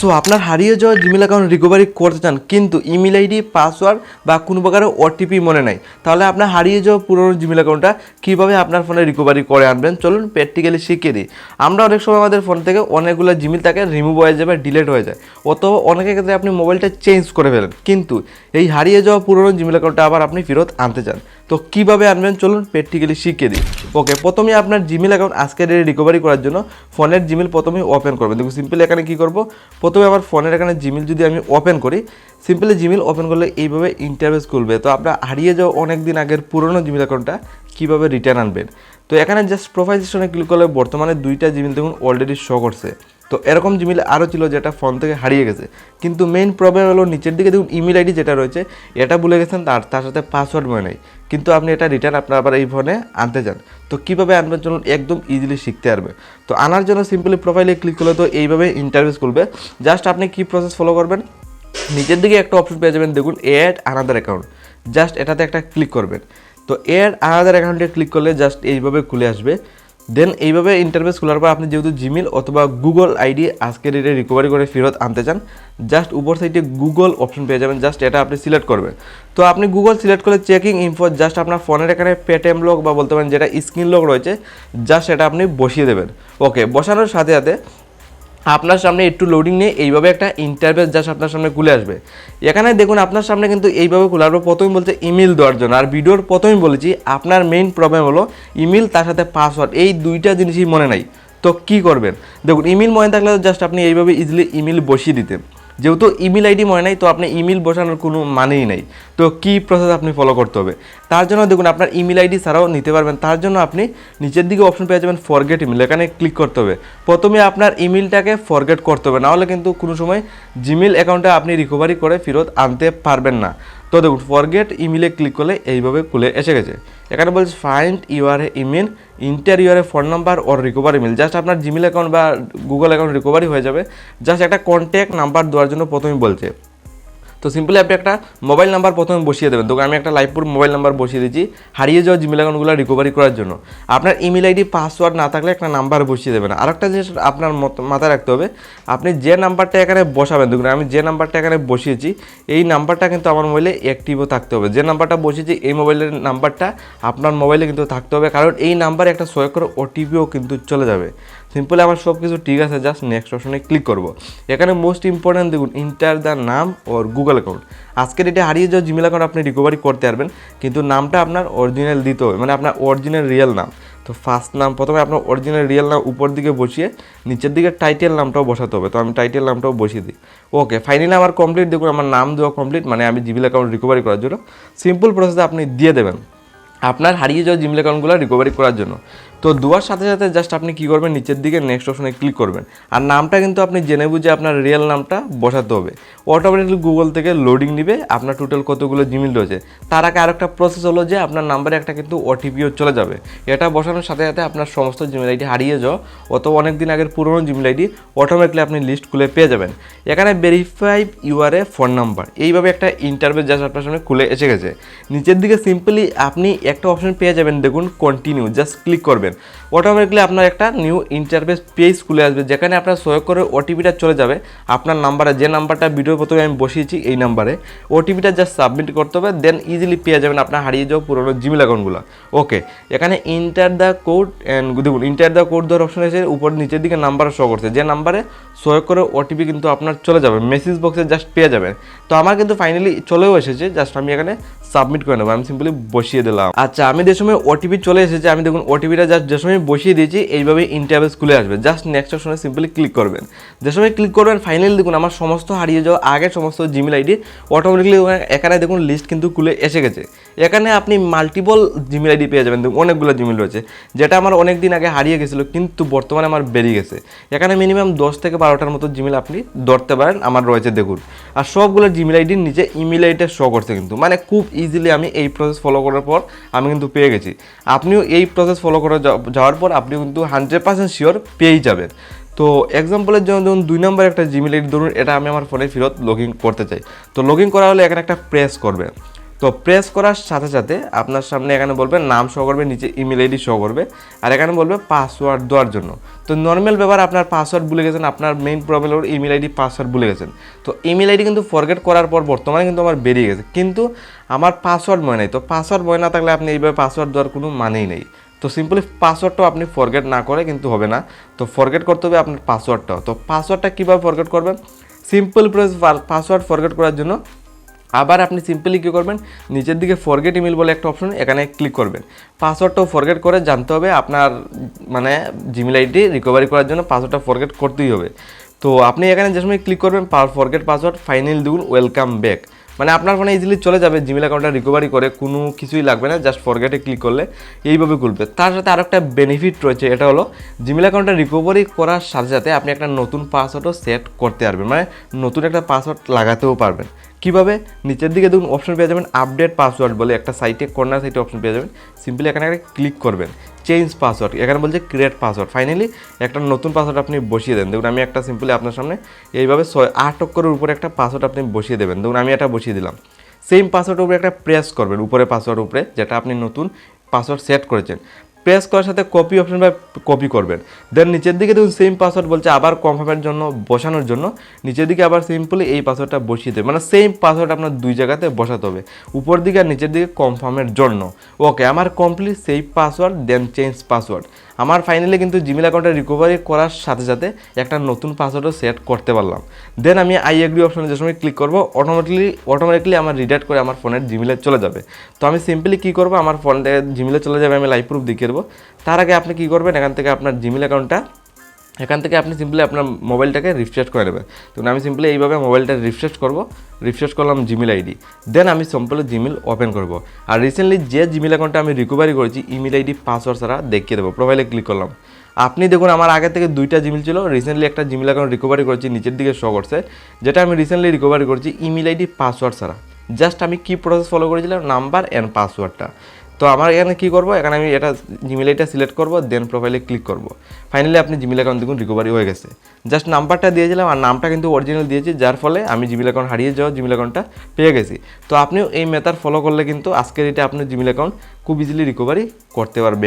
So আপনার হারিয়ে যাওয়া জিমেল অ্যাকাউন্ট রিকভারি করতে চান, কিন্তু ইমেল আইডি পাসওয়ার্ড বা কোনো প্রকারের ওটিপি মনে নাই, তাহলে আপনার হারিয়ে যাওয়া পুরনো জিমেল অ্যাকাউন্টটা কীভাবে আপনার ফোনে রিকভারি করে আনবেন? চলুন প্র্যাকটিক্যালি শিখিয়ে দিই। আমরা অনেক সময় আমাদের ফোন থেকে অনেকগুলো জিমেল তাকে রিমুভ হয়ে যাবে ডিলেট হয়ে যায়, অথবা অনেকের ক্ষেত্রে আপনি মোবাইলটা চেঞ্জ করে ফেলেন, কিন্তু এই হারিয়ে যাওয়া পুরনো জিমেল অ্যাকাউন্টটা আবার আপনি ফেরত আনতে চান। তো কীভাবে আনবেন? চলুন প্র্যাকটিক্যালি শিখিয়ে দিই। ওকে প্রথমে আপনার জিমেল অ্যাকাউন্ট আজকের রিকভারি করার জন্য ফোনের জিমেল প্রথমে ওপেন করবেন। দেখুন সিম্পল এখানে কী করব? প্রথমে আমার ফোনের এখানে জিমেল যদি আমি ওপেন করি সিম্পলি জিমেল ওপেন করলে এইভাবে ইন্টারভেস খুলবে। তো আপনার হারিয়ে যাওয়া অনেক দিন আগের পুরনো জিমেল অ্যাকাউন্টটা কীভাবে রিটার্ন আনবেন? তো এখানে জাস্ট প্রোফাইল সেকশনে ক্লিক করলে বর্তমানে দুইটা জিমেল দেখুন অলরেডি শো করছে। তো এরকম জিমেল আরও ছিল যেটা ফোন থেকে হারিয়ে গেছে। কিন্তু মেইন প্রবলেম হলো নিচের দিকে দেখুন ইমেল আইডি যেটা রয়েছে, এটা ভুলে গেছেন, তার তার সাথে পাসওয়ার্ড মনে নেই। কিন্তু আপনি এটা রিটার্ন আপনার আবার এই ফোনে আনতে চান। তো কীভাবে আনবেন চলুন একদম ইজিলি শিখতে পারবে। তো আনার জন্য সিম্পলি প্রোফাইলে ক্লিক করলে তো এইভাবে ইন্টারভিউস খুলবে। জাস্ট আপনি কী প্রসেস ফলো করবেন? নিচের দিকে একটা অপশন পেয়ে যাবেন, দেখুন এড আনাদার অ্যাকাউন্ট জাস্ট এটাতে একটা ক্লিক করবেন। তো এর আনাদার অ্যাকাউন্টে ক্লিক করলে জাস্ট এইভাবে খুলে আসবে। দেন এইভাবে ইন্টারফেস খোলার পর আপনি যেহেতু জিমেল অথবা গুগল আইডি আজকের ডেটে রিকভারি করে ফেরত আনতে চান জাস্ট উপর সাইডে গুগল অপশন পেয়ে যাবেন জাস্ট এটা আপনি সিলেক্ট করবেন। তো আপনি গুগল সিলেক্ট করলে চেকিং ইনফো জাস্ট আপনার ফোনের এখানে পেটিএম লক বা বলতে পারেন যেটা স্ক্রিন লক রয়েছে জাস্ট এটা আপনি বসিয়ে দেবেন। ওকে বসানোর সাথে সাথে আপনার সামনে একটু লোডিং নিয়ে এইভাবে একটা ইন্টারভেস জাস্ট আপনার সামনে খুলে আসবে। এখানে দেখুন, আপনার সামনে কিন্তু এইভাবে খুলে আসবে। প্রথমে বলছে ইমেল দেওয়ার জন্য। আর ভিডিওর প্রথমেই বলেছি, আপনার মেইন প্রবলেম হলো ইমেল তার সাথে পাসওয়ার্ড এই দুইটা জিনিসই মনে নাই। তো কি করবেন? দেখুন ইমেল মনে থাকলে জাস্ট আপনি এইভাবে ইজিলি ইমেল বসিয়ে দিতেন। যেহেতু ইমেল আইডি মনে নাই, তো আপনি ইমেল বসানোর কোনো মানেই নাই। তো কি প্রসেস আপনি ফলো করতে হবে? তার জন্য দেখুন, আপনার ইমেল আইডি ছাড়াও নিতে পারবেন। তার জন্য আপনি নিচের দিকে অপশন পেয়ে যাবেন ফরগেট ইমেল এখানে ক্লিক করতে হবে। প্রথমে আপনার ইমেলটাকে ফরগেট করতে হবে। নাহলে কিন্তু কোনো সময় জিমেল অ্যাকাউন্টে আপনি রিকভারি করে ফেরত আনতে পারবেন না। তো দেখুন ফরগেট ইমেলে ক্লিক করলে এইভাবে খুলে এসে গেছে। এখানে বলছে find your email enter your phone number or recovery email just আপনার জিমেল অ্যাকাউন্ট বা গুগল অ্যাকাউন্ট রিকভারি হয়ে যাবে। জাস্ট একটা কন্ট্যাক্ট নাম্বার দেওয়ার জন্য প্রথমেই বলছে। তো সিম্পলি আপনি একটা মোবাইল নাম্বার প্রথমে বসিয়ে দেবেন। তো আমি একটা লাইভপুর মোবাইল নাম্বার বসিয়ে দিচ্ছি হারিয়ে যাওয়া জিমেল অ্যাকাউন্টগুলো রিকভারি করার জন্য। আপনার ইমেল আইডি পাসওয়ার্ড না থাকলে একটা নাম্বার বসিয়ে দেবেন। আর একটা জিনিস আপনার মাথায় রাখতে হবে, আপনি যে নাম্বারটা এখানে বসাবেন, দেখুন আমি যে নাম্বারটা এখানে বসিয়েছি, এই নাম্বারটা কিন্তু আমার মোবাইলে অ্যাক্টিভও থাকতে হবে। যে নাম্বারটা বসিয়েছি, এই মোবাইলের নাম্বারটা আপনার মোবাইলে কিন্তু থাকতে হবে। কারণ এই নাম্বারে একটা সহায়ক ওটিপিও কিন্তু চলে যাবে। সিম্পলি আমার সব কিছু ঠিক আছে জাস্ট নেক্সট অপশনে ক্লিক করব। এখানে মোস্ট ইম্পর্ট্যান্ট দেখুন ইন্টার দ্য নাম ওর গুগল অ্যাকাউন্ট আজকের এটা হারিয়ে যাওয়া জিমেল অ্যাকাউন্ট আপনি রিকভারি করতে পারবেন, কিন্তু নামটা আপনার অরিজিনাল দিতে হবে মানে আপনার অরিজিনাল রিয়েল নাম। তো ফার্স্ট নাম, প্রথমে আপনার অরিজিনাল রিয়েল নাম উপর দিকে বসিয়ে নিচের দিকে টাইটেল নামটাও বসাতে হবে। তো আমি টাইটেল নামটাও বসিয়ে দিই। ওকে ফাইনালি আমার কমপ্লিট দেখুন, আমার নাম দেওয়া কমপ্লিট মানে আমি জিমেল অ্যাকাউন্ট রিকভারি করার জন্য। সিম্পল প্রসেসে আপনি দিয়ে দেবেন। আপনার হারিয়ে যাওয়া জিমেল অ্যাকাউন্টগুলো রিকভারি করার জন্য। তো দুয়ার সাথে সাথে জাস্ট আপনি কী করবেন? নিচের দিকে নেক্সট অপশনে ক্লিক করবেন। আর নামটা কিন্তু আপনি জেনে বুঝে আপনার রিয়েল নামটা বসাতে হবে। অটোমেটিকলি গুগল থেকে লোডিং নিবে, আপনার টোটাল কতগুলো জিমেল রয়েছে। তার আগে আরেকটা প্রসেস হলো যে আপনার নাম্বারে একটা কিন্তু ওটিপিও চলে যাবে। এটা বসানোর সাথে সাথে আপনার সমস্ত জিমেল আইডি হারিয়ে যাও। অত অনেক দিন আগের পুরনো জিমেল আইডি অটোমেটিকলি আপনি লিস্ট খুলে পেয়ে যাবেন। এখানে ভেরিফাই ইউআরএ ফোন নাম্বার এইভাবে একটা ইন্টারভিউ জাস্ট আপনার সামনে খুলে এসে গেছে। নিচের দিকে সিম্পলি আপনি একটা অপশন পেয়ে যাবেন, দেখুন কন্টিনিউ জাস্ট ক্লিক করবেন। পারেন অটোমেটিকলি আপনার একটা নিউ ইন্টারফেস পেজ খুলে আসবে, যেখানে আপনার সহায়ক করে ওটিপিটা চলে যাবে। আপনার নাম্বারে যে নাম্বারটা ভিডিও প্রথমে আমি বসিয়েছি, এই নাম্বারে ওটিপিটা জাস্ট সাবমিট করতে হবে দেন ইজিলি পেয়ে যাবেন আপনার হারিয়ে যাওয়া পুরোনো জিমেল অ্যাকাউন্টগুলো ওকে এখানে ইন্টার দ্য কোড অ্যান্ড দেখুন ইন্টার দ্য কোড দেওয়ার অপশন আছে উপর নিচের দিকে নাম্বার শো করছে। যে নাম্বারে সহায়ক করে ওটিপি কিন্তু আপনার চলে যাবে মেসেজ বক্সে জাস্ট পেয়ে যাবেন। তো আমার কিন্তু ফাইনালি চলেও এসেছে জাস্ট আমি এখানে সাবমিট করে নেব, আমি সিম্পলি বসিয়ে দিলাম। আচ্ছা আমি যে সময় ওটিপি চলে এসেছে, আমি দেখুন ওটিপিটা জাস্ট যে সময় বসিয়ে দিয়েছি এইভাবে ইন্টারভেস খুলে আসবে। জাস্ট নেক্সট অপশনে সিম্পলি ক্লিক করবেন। যে সময় ক্লিক করবেন ফাইনালি দেখুন আমার সমস্ত হারিয়ে যাওয়া, আগের সমস্ত জিমেল আইডি অটোমেটিকলি এখানে দেখুন লিস্ট কিন্তু খুলে এসে গেছে। এখানে আপনি মাল্টিপল জিমেল আইডি পেয়ে যাবেন। অনেকগুলো জিমেল রয়েছে। যেটা আমার অনেক দিন আগে হারিয়ে গেছিল, কিন্তু বর্তমানে আমার বেরিয়ে গেছে। এখানে মিনিমাম দশ থেকে বারোটার মতো জিমেল আপনি ধরতে পারেন, আমার রয়েছে দেখুন। আর সবগুলো জিমেল আইডির নিচে ইমেল আইডিটা শো করছে কিন্তু। মানে খুব ইজিলি আমি এই প্রসেস ফলো করার পর আমি কিন্তু পেয়ে গেছি। আপনিও এই প্রসেস ফলো করে যাও- যাওয়ার পর আপনি কিন্তু হান্ড্রেড পার্সেন্ট শিওর পেয়েই যাবেন। তো এক্সাম্পলের জন্য ধরুন দুই নম্বর একটা জিমেল আইডি ধরুন, এটা আমি আমার ফোনে ফেরত লগ ইন করতে চাই। তো লগ ইন করা হলে এখানে একটা প্রেস করবে। তো প্রেস করার সাথে সাথে আপনার সামনে এখানে বলবে, নাম শো করবে, নিচে ইমেল আইডি শো করবে, আর এখানে বলবে পাসওয়ার্ড দেওয়ার জন্য। তো নর্মাল ব্যাপার, আপনার পাসওয়ার্ড ভুলে গেছেন, আপনার মেইন প্রবলেম হলো ইমেল আইডি পাসওয়ার্ড ভুলে গেছেন। তো ইমেল আইডি কিন্তু ফরগেট করার পর বর্তমানে কিন্তু আমার বেরিয়ে গেছে। কিন্তু আমার পাসওয়ার্ড মনে নাই। তো পাসওয়ার্ড মনে না থাকলে আপনি এইভাবে পাসওয়ার্ড দেওয়ার কোনো মানেই নেই। তো সিম্পলি পাসওয়ার্ডটাও আপনি ফরগেট না করে কিন্তু হবে না। তো ফরগেট করতে হবে আপনার পাসওয়ার্ডটাও তো পাসওয়ার্ডটা কীভাবে ফরগেট করবেন? সিম্পল প্রেস পাসওয়ার্ড ফরগেট করার জন্য আবার আপনি সিম্পলি কী করবেন? নিচের দিকে ফরগেট ইমেল বলে একটা অপশন এখানে ক্লিক করবেন। পাসওয়ার্ডটাও ফরগেট করে জানতে হবে আপনার মানে জিমেল আইডি রিকভারি করার জন্য পাসওয়ার্ডটা ফরগেট করতেই হবে। তো আপনি এখানে যে সময় ক্লিক করবেন ফরগেট পাসওয়ার্ড ফাইনাল দিন ওয়েলকাম ব্যাক মানে আপনার ফোনে ইজিলি চলে যাবে জিমেল অ্যাকাউন্টটা রিকভারি করে, কোনো কিছুই লাগবে না জাস্ট ফরগেটে ক্লিক করলে এইভাবে খুলবে। তার সাথে আরও একটা বেনিফিট রয়েছে, এটা হলো জিমেল অ্যাকাউন্টটা রিকভারি করার সাথে সাথে আপনি একটা নতুন পাসওয়ার্ডও সেট করতে পারবেন মানে নতুন একটা পাসওয়ার্ড লাগাতেও পারবেন। কীভাবে? নিচের দিকে দেখুন অপশন পেয়ে যাবেন আপডেট পাসওয়ার্ড বলে একটা সাইটে কর্নার সাইটে অপশন পেয়ে যাবেন। সিম্পলি এখানে একটা ক্লিক করবেন। চেঞ্জ পাসওয়ার্ড এখানে বলছে ক্রিয়েট পাসওয়ার্ড ফাইনালি একটা নতুন পাসওয়ার্ড আপনি বসিয়ে দেন। দেখুন, আমি একটা সিম্পলি আপনার সামনে এইভাবে ছয়, আট অক্ষরের উপরে একটা পাসওয়ার্ড আপনি বসিয়ে দেবেন। দেখুন, আমি এটা বসিয়ে দিলাম। সেম পাসওয়ার্ডের উপরে একটা প্রেস করবেন, উপরে পাসওয়ার্ডের উপরে, যেটা আপনি নতুন পাসওয়ার্ড সেট করেছেন। প্রেস করার সাথে কপি অপশন বা কপি করবেন। দেন নিচের দিকে দেখুন সেম পাসওয়ার্ড বলছে আবার কনফার্মের জন্য, বসানোর জন্য। নিচের দিকে আবার সিম্পলি এই পাসওয়ার্ডটা বসিয়ে দেবে। মানে সেম পাসওয়ার্ড আপনার দুই জায়গাতে বসাতে হবে। উপর দিকে আর নিচের দিকে কনফার্মের জন্য। ওকে আমার কমপ্লিট সেই পাসওয়ার্ড দেন চেঞ্জ পাসওয়ার্ড আমার ফাইনালি কিন্তু জিমেল অ্যাকাউন্টটা রিকভারি করার সাথে সাথে একটা নতুন পাসওয়ার্ডও সেট করতে পারলাম। দেন আমি আই এগ্রি অপশানে যে সময় ক্লিক করব অটোমেটিকলি অটোমেটিকলি আমার রিডাক্ট করে আমার ফোনের জিমেলে চলে যাবে। তো আমি সিম্পলি কী করব, আমার ফোন জিমেলে চলে যাবে, আমি লাইভ প্রুফ দেখিয়ে দেবো। তার আগে আপনি কী করবেন, এখান থেকে আপনার জিমেল অ্যাকাউন্টটা এখান থেকে আপনি সিম্পলি আপনার মোবাইলটাকে রিফ্রেশ করে নেবেন। তো আমি সিম্পলি এইভাবে মোবাইলটা রিফ্রেশ করব রিফ্রেশ করলাম জিমেল আইডি দেন আমি সিম্পলি জিমেল ওপেন করব। আর রিসেন্টলি যে জিমেল অ্যাকাউন্টটা আমি রিকভারি করেছি ইমেল আইডি পাসওয়ার্ড ছাড়া দেখিয়ে দেবো। প্রোফাইলে ক্লিক করলাম। আপনি দেখুন, আমার আগে থেকে দুইটা জিমেল ছিল রিসেন্টলি একটা জিমেল অ্যাকাউন্ট রিকভারি করেছি, নিচের দিকে শো করছে। যেটা আমি রিসেন্টলি রিকভারি করেছি ইমেল আইডি পাসওয়ার্ড ছাড়া। জাস্ট আমি কি প্রসেস ফলো করেছিলাম? নাম্বার অ্যান্ড পাসওয়ার্ডটা তো আমার এখানে কী করব? এখানে আমি এটা জিমেল এটা সিলেক্ট করব দেন প্রোফাইলে ক্লিক করব। ফাইনালি আপনি জিমেল অ্যাকাউন্ট দেখুন রিকভারি হয়ে গেছে। জাস্ট নাম্বারটা দিয়েছিলাম আর নামটা কিন্তু অরিজিনাল দিয়েছি, যার ফলে আমি জিমেল অ্যাকাউন্ট হারিয়ে যাওয়া জিমেল অ্যাকাউন্টটা পেয়ে গেছি। তো আপনিও এই মেথড ফলো করলে কিন্তু আজকের এটা আপনার জিমেল অ্যাকাউন্ট খুব ইজিলি রিকভারি করতে পারবে।